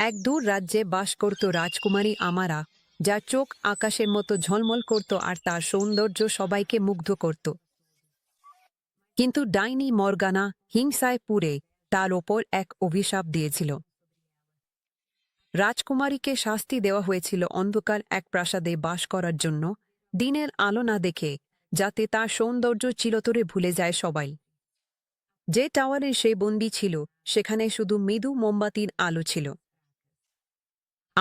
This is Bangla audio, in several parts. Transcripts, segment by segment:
এক দূর রাজ্যে বাস করত রাজকুমারী আমারা, যার চোখ আকাশের মতো ঝলমল করত আর তার সৌন্দর্য সবাইকে মুগ্ধ করত। কিন্তু ডাইনি মর্গানা হিংসায় পুরে তার ওপর এক অভিশাপ দিয়েছিল। রাজকুমারীকে শাস্তি দেওয়া হয়েছিল অন্ধকার এক প্রাসাদে বাস করার জন্য, দিনের আলো না দেখে, যাতে তার সৌন্দর্য চিরতরে ভুলে যায় সবাই। যে টাওয়ারে সে বন্দি ছিল, সেখানে শুধু মৃদু মোমবাতির আলো ছিল।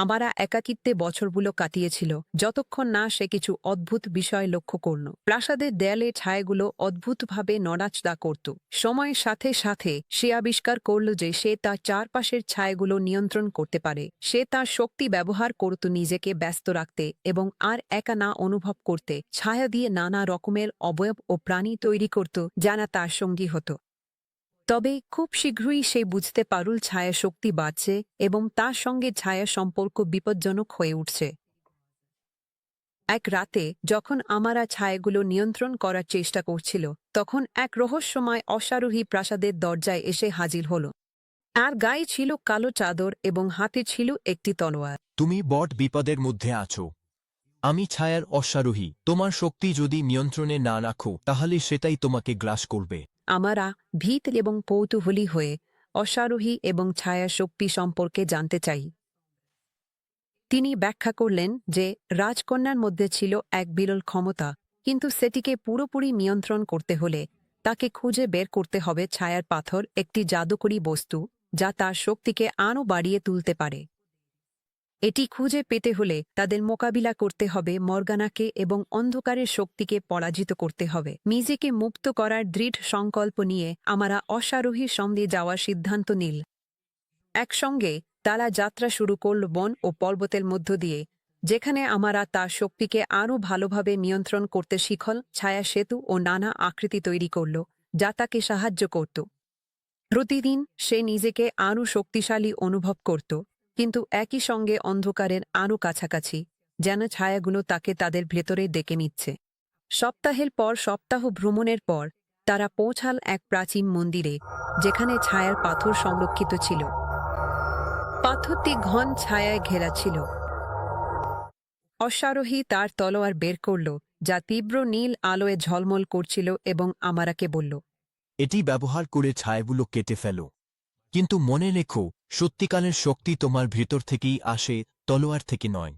আমারা একাকিত্বে বছরগুলো কাটিয়েছিল, যতক্ষণ না সে কিছু অদ্ভুত বিষয় লক্ষ্য করল। প্রাসাদের দেয়ালে ছায়াগুলো অদ্ভুতভাবে নড়াচড়া করত। সময়ের সাথে সাথে সে আবিষ্কার করল যে সে তার চারপাশের ছায়াগুলো নিয়ন্ত্রণ করতে পারে। সে তার শক্তি ব্যবহার করত নিজেকে ব্যস্ত রাখতে এবং আর একা না অনুভব করতে। ছায়া দিয়ে নানা রকমের অবয়ব ও প্রাণী তৈরি করত জানা তার সঙ্গী হতো। তবে খুব শীঘ্রই সে বুঝতে পারুল ছায়া শক্তি বাড়ছে এবং তার সঙ্গে ছায়া সম্পর্ক বিপজ্জনক হয়ে উঠছে। এক রাতে, যখন আমারা ছায়াগুলো নিয়ন্ত্রণ করার চেষ্টা করছিল, তখন এক রহস্যময় অশ্বারোহী প্রাসাদের দরজায় এসে হাজির হল। আর গায়ে ছিল কালো চাদর এবং হাতে ছিল একটি তলোয়ার। তুমি বট বিপদের মধ্যে আছো। আমি ছায়ার অশ্বারোহী, তোমার শক্তি যদি নিয়ন্ত্রণে না রাখো, তাহলে সেটাই তোমাকে গ্রাস করবে। আমারা ভীত এবং কৌতূহলী হয়ে অশ্বারোহী এবং ছায়া শক্তি সম্পর্কে জানতে চাই। তিনি ব্যাখ্যা করলেন যে রাজকন্যার মধ্যে ছিল এক বিরল ক্ষমতা, কিন্তু সেটিকে পুরোপুরি নিয়ন্ত্রণ করতে হলে তাকে খুঁজে বের করতে হবে ছায়ার পাথর একটি জাদুকরী বস্তু যা তার শক্তিকে আরও বাড়িয়ে তুলতে পারে। এটি খুঁজে পেতে হলে তাদের মোকাবিলা করতে হবে মর্গানাকে এবং অন্ধকারের শক্তিকে পরাজিত করতে হবে। নিজেকে মুক্ত করার দৃঢ় সংকল্প নিয়ে আমরা অশ্বারোহীর সঙ্গে যাওয়ার সিদ্ধান্ত নিল। একসঙ্গে তারা যাত্রা শুরু করল বন ও পর্বতের মধ্য দিয়ে, যেখানে আমরা তার শক্তিকে আরও ভালোভাবে নিয়ন্ত্রণ করতে শিখল, ছায়া সেতু ও নানা আকৃতি তৈরি করল, যা তাকে সাহায্য করত। প্রতিদিন সে নিজেকে আরও শক্তিশালী অনুভব করত। কিন্তু একই সঙ্গে অন্ধকারের আরও কাছাকাছি, যেন ছায়াগুলো তাকে তাদের ভেতরে ডেকে নিচ্ছে। সপ্তাহের পর সপ্তাহ ভ্রমণের পর তারা পৌঁছাল এক প্রাচীন মন্দিরে, যেখানে ছায়ার পাথর সংরক্ষিত ছিল। পাথরটি ঘন ছায়ায় ঘেরা ছিল। অশ্বারোহী তার তলোয়ার বের করল, যা তীব্র নীল আলোয় ঝলমল করছিল এবং আমারাকে বলল, এটি ব্যবহার করে ছায়াগুলো কেটে ফেল। কিন্তু মনে রেখো সত্যিকারের শক্তি তোমার ভেতর থেকেই আসে তলোয়ার থেকে নয়।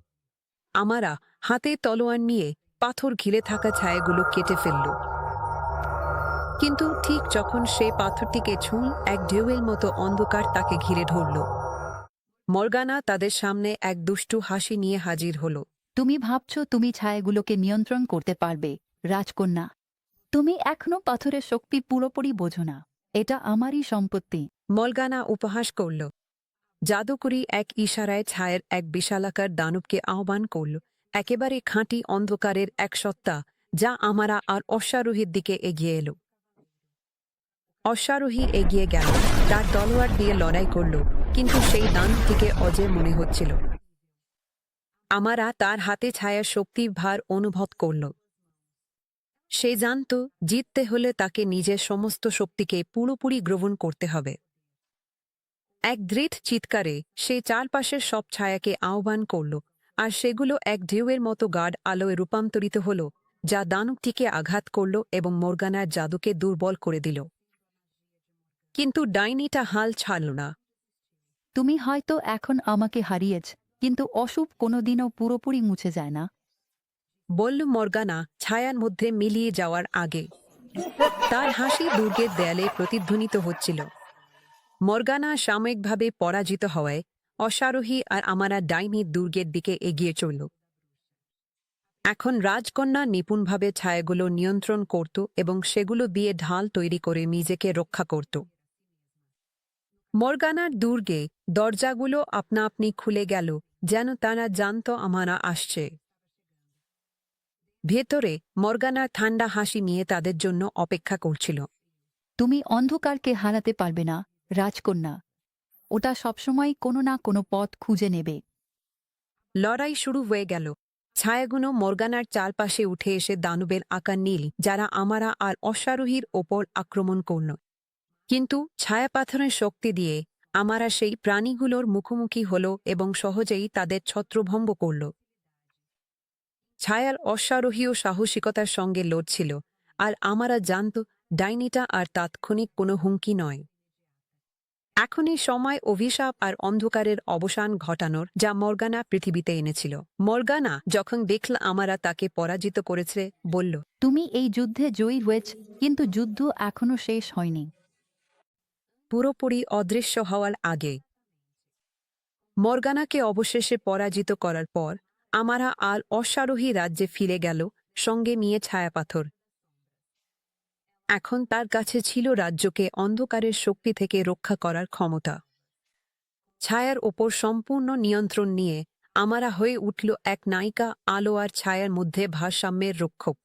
আমারা হাতে তলোয়ার নিয়ে পাথর ঘিরে থাকা ছায়াগুলো কেটে ফেলল। কিন্তু ঠিক যখন সে পাথরটিকে ছুঁল এক ঢেউয়ের মতো অন্ধকার তাকে ঘিরে ধরল। মর্গানা তাদের সামনে এক দুষ্টু হাসি নিয়ে হাজির হল। তুমি ভাবছ তুমি ছায়াগুলোকে নিয়ন্ত্রণ করতে পারবে রাজকন্যা। তুমি এখনও পাথরের শক্তি পুরোপুরি বোঝো না। এটা আমারই সম্পত্তি। মলগানা উপহাস করল। জাদুকরি এক ইশারায় ছায়ের এক বিশালাকার দানবকে আহ্বান করল। একেবারে খাঁটি অন্ধকারের এক সত্তা, যা আমারা আর অশ্বারোহীর দিকে এগিয়ে এলো। অশ্বারোহী এগিয়ে গেল, তার তলোয়ার দিয়ে লড়াই করল, কিন্তু সেই দানবটিকে অজের মনে হচ্ছিল। আমারা তার হাতে ছায়ার শক্তির ভার অনুভব করল। সে জানত, জিততে হলে তাকে নিজের সমস্ত শক্তিকে পুরোপুরি গ্রহণ করতে হবে। এক দৃঢ় চিৎকারে সে চারপাশের সব ছায়াকে আহ্বান করল আর সেগুলো এক ঢেউয়ের মতো গাঢ় আলোয় রূপান্তরিত হল যা দানবটিকে আঘাত করল এবং মর্গানার জাদুকে দুর্বল করে দিল। কিন্তু ডাইনিটা হাল ছাড়ল না। তুমি হয়তো এখন আমাকে হারিয়েছ কিন্তু অশুভ কোনোদিনও পুরোপুরি মুছে যায় না। বলল মর্গানা ছায়ার মধ্যে মিলিয়ে যাওয়ার আগে। তার হাসি দুর্গের দেয়ালে প্রতিধ্বনিত হচ্ছিল। মর্গানা সাময়িকভাবে পরাজিত হওয়ায় অশ্বারোহী আর আমারা ডাইনি দুর্গের দিকে এগিয়ে চলল। এখন রাজকন্যা নিপুণভাবে ছায়াগুলো নিয়ন্ত্রণ করত এবং সেগুলো দিয়ে ঢাল তৈরি করে নিজেকে রক্ষা করত। মর্গানার দুর্গে দরজাগুলো আপনা আপনি খুলে গেল, যেন তারা জানত আমারা আসছে। ভেতরে মর্গানার ঠান্ডা হাসি নিয়ে তাদের জন্য অপেক্ষা করছিল। তুমি অন্ধকারকে হারাতে পারবে না রাজকন্যা, ওটা সবসময় কোনো না কোনো পথ খুঁজে নেবে। লড়াই শুরু হয়ে গেল। ছায়াগুলো মর্গানার চারপাশে উঠে এসে দানবের আকার নীল, যারা আমারা আর অশ্বারোহীর ওপর আক্রমণ করল। কিন্তু ছায়াপাথরের শক্তি দিয়ে আমারা সেই প্রাণীগুলোর মুখোমুখি হল এবং সহজেই তাদের ছত্রভঙ্গ করল। ছায়ার অশ্বারোহী ও সাহসিকতার সঙ্গে লড়ছিল, আর আমারা জানত ডাইনিটা আর তাৎক্ষণিক কোনো হুমকি নয়। এখনই সময় অভিশাপ আর অন্ধকারের অবসান ঘটানোর যা মর্গানা পৃথিবীতে এনেছিল। মর্গানা যখন দেখল আমারা তাকে পরাজিত করেছে বলল তুমি এই যুদ্ধে জয়ী হয়েছ কিন্তু যুদ্ধ এখনও শেষ হয়নি। পুরোপুরি অদৃশ্য হওয়ার আগে। মর্গানাকে অবশেষে পরাজিত করার পর আমারা আর অশ্বারোহী রাজ্যে ফিরে গেল সঙ্গে নিয়ে ছায়াপাথর। এখন তার কাছে ছিল রাজ্যকে অন্ধকারের শক্তি থেকে রক্ষা করার ক্ষমতা। ছায়ার ওপর সম্পূর্ণ নিয়ন্ত্রণ নিয়ে, আমারা হয়ে উঠল এক নায়িকা আলো আর ছায়ার মধ্যে ভারসাম্যের রক্ষক।